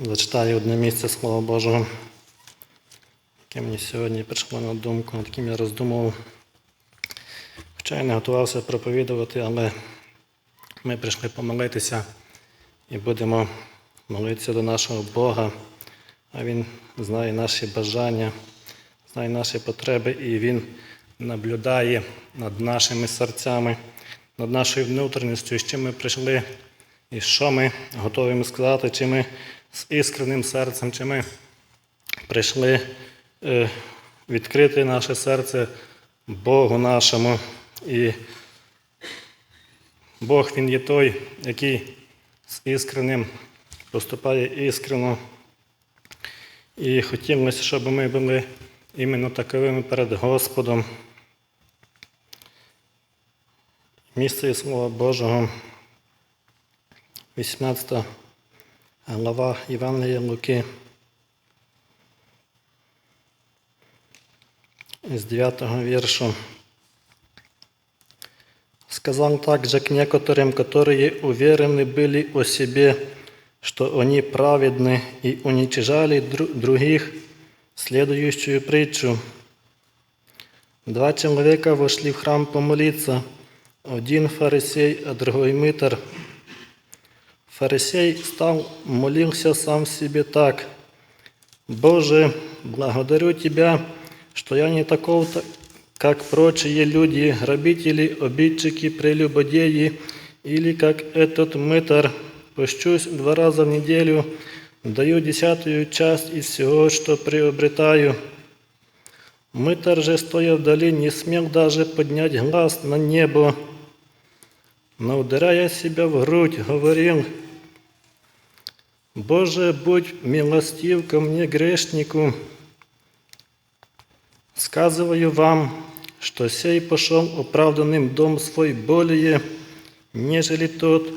Зачитаю одне місце Слова Божого, яке мені сьогодні прийшло на думку, над яким я роздумував. Хоча я не готувався проповідувати, але ми прийшли помолитися і будемо молитися до нашого Бога, а Він знає наші бажання, знає наші потреби, і Він наблюдає над нашими серцями, над нашою внутрішністю, з чим ми прийшли, і що ми готові сказати, чи ми з іскренним серцем, чи ми прийшли е, відкрити наше серце Богу нашому. І Бог Він є той, який з іскренним поступає іскрено. І хотілося, щоб ми були іменно таковими перед Господом. Місце і Слова Божого, 18 глава Євангелія Луки. З 9 віршу. Сказал также к некоторым, которые уверены были о себе, что они праведны и уничижали дру- других, следующую притчу. Два человека вошли в храм помолиться, один фарисей, а другой мытарь. Фарисей стал, молился сам себе так. «Боже, благодарю Тебя, что я не таков, как прочие люди, грабители, обидчики, прелюбодеи, или как этот мытарь, пощусь два раза в неделю, даю десятую часть из всего, что приобретаю». Мытарь же, стоя вдали, не смел даже поднять глаз на небо, но, ударяя себя в грудь, говорил, «Боже, будь милостив ко мне, грешнику». Сказываю вам, что сей пошел оправданным в дом свой более, нежели тот,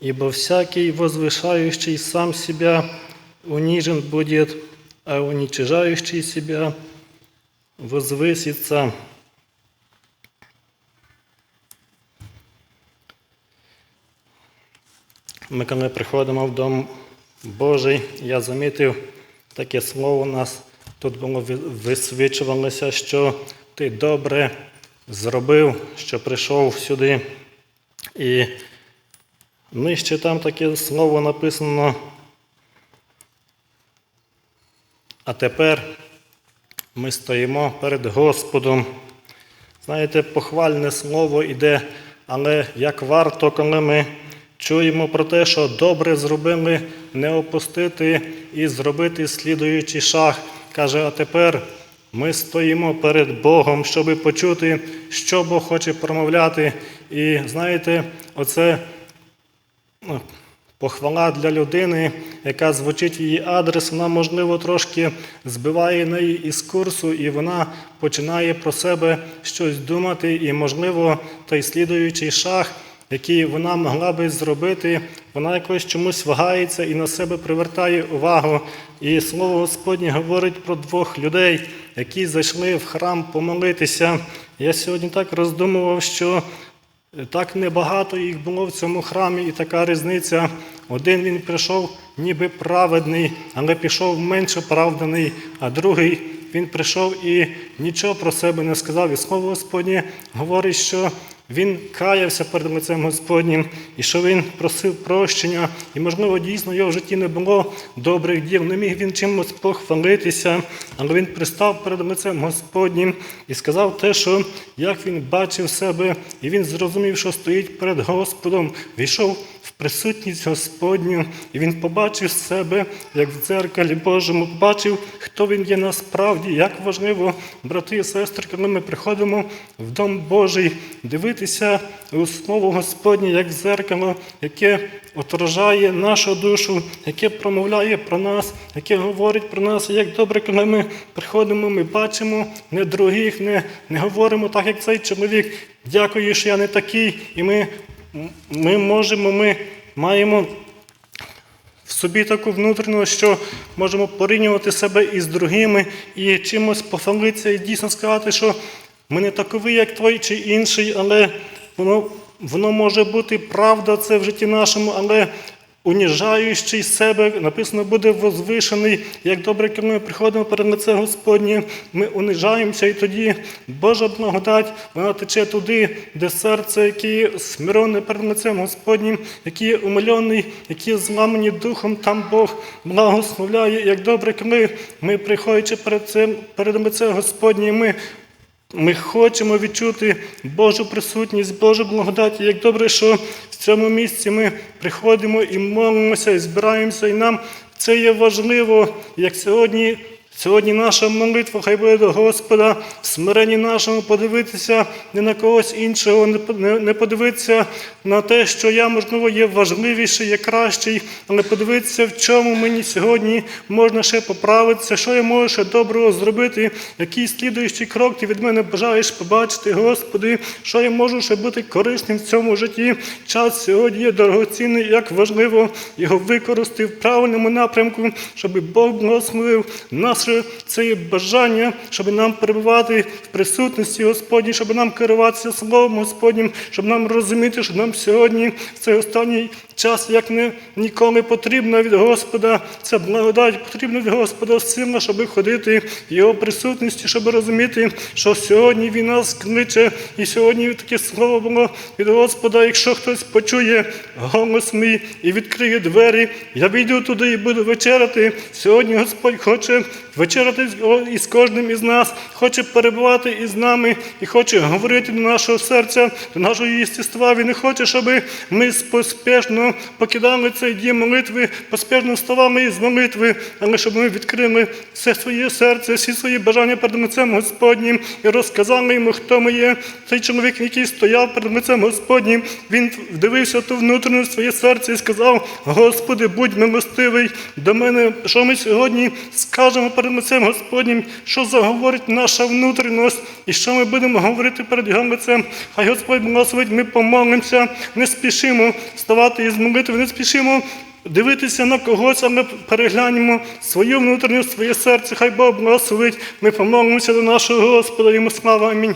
ибо всякий, возвышающий сам себя, унижен будет, а уничижающий себя возвысится. Ми, коли приходимо в дом Божий, я замітив таке слово у нас тут було висвічувалося, що ти добре зробив, що прийшов сюди. І нижче там таке слово написано. А тепер ми стоїмо перед Господом. Знаєте, похвальне слово йде, але як варто, коли ми чуємо про те, що добре зробили, не опустити і зробити слідуючий шаг. Каже, а тепер ми стоїмо перед Богом, щоб почути, що Бог хоче промовляти. І знаєте, оце ну, похвала для людини, яка звучить її адрес, вона, можливо, трошки збиває неї із курсу, і вона починає про себе щось думати, і, можливо, той слідуючий шаг, який вона могла би зробити, вона якось чомусь вагається і на себе привертає увагу. І слово Господнє говорить про двох людей, які зайшли в храм помолитися. Я сьогодні так роздумував, що так небагато їх було в цьому храмі, і така різниця. Один він прийшов ніби праведний, але пішов менше правданий, а другий він прийшов і нічого про себе не сказав. І слово Господнє говорить, що він каявся перед лицем Господнім, і що він просив прощення, і, можливо, дійсно його в житті не було добрих діл, не міг він чимось похвалитися, але він пристав перед лицем Господнім і сказав те, що як він бачив себе, і він зрозумів, що стоїть перед Господом, війшов в присутність Господню, і він побачив себе, як в дзеркалі Божому, побачив, хто він є насправді, як важливо, брати і сестри, коли ми приходимо в Дом Божий, дивитися у Слово Господнє, як в дзеркало, яке отражає нашу душу, яке промовляє про нас, яке говорить про нас, як добре, коли ми приходимо, ми бачимо не других, не, не говоримо так, як цей чоловік. Дякую, що я не такий, і ми, ми можемо, ми маємо в собі таку внутрішню, що можемо порівнювати себе із другими і чимось похвалитися і дійсно сказати, що ми не такові, як той чи інший, але воно, воно може бути правда це в житті нашому, але уніжаючий себе, написано, буде возвишений, як добре, коли ми приходимо перед лице Господнє, ми унижаємося, і тоді Божа благодать, вона тече туди, де серце, яке є смирене перед лицем Господнім, який є умилений, які зламані духом, там Бог благословляє, як добре, коли ми, приходячи перед цим, перед лице Господнє, ми ми хочемо відчути Божу присутність, Божу благодать. Як добре, що цьому місці ми приходимо і молимося, і збираємося, і нам це є важливо, як сьогодні. Сьогодні наша молитва, хай буде до Господа, в смиренні нашому подивитися не на когось іншого, не по- не- не подивитися на те, що я, можливо, є важливіший, є кращий, але подивитися, в чому мені сьогодні можна ще поправитися, що я можу ще доброго зробити, який слідуючий крок ти від мене бажаєш побачити, Господи, що я можу ще бути корисним в цьому житті. Час сьогодні є дорогоцінний, як важливо його використати в правильному напрямку, щоб Бог благословив наше це є бажання, щоб нам перебувати в присутності Господній, щоб нам керуватися Словом Господнім, щоб нам розуміти, що нам сьогодні в цей останній час, як не ніколи потрібна від Господа, ця благодать потрібна від Господа сильно, щоб ходити в Його присутності, щоб розуміти, що сьогодні Він нас кличе, і сьогодні таке слово було від Господа. Якщо хтось почує голос мій і відкриє двері, я війду туди і буду вечеряти. Сьогодні Господь хоче вечеряти із кожним із нас, хоче перебувати із нами і хоче говорити до нашого серця, до нашого єстества. Він не хоче, щоб ми поспішно покидали цей дім молитви, поспішно вставали із молитви, але щоб ми відкрили все своє серце, всі свої бажання перед лицем Господнім і розказали йому, хто ми є. Цей чоловік, який стояв перед лицем Господнім, він вдивився ту внутрішнє своє серце і сказав: Господи, будь милостивий до мене. Що ми сьогодні скажемо лицем Господнім, що заговорить наша внутрішність, і що ми будемо говорити перед Його лицем. Хай Господь благословить, ми помолимося, не спішимо вставати із молитви, не спішимо. Дивитися на когось, а ми переглянемо свою внутрішню, своє серце, хай Бог благословить. Ми помолимося до нашого Господа, йому слава. Амінь.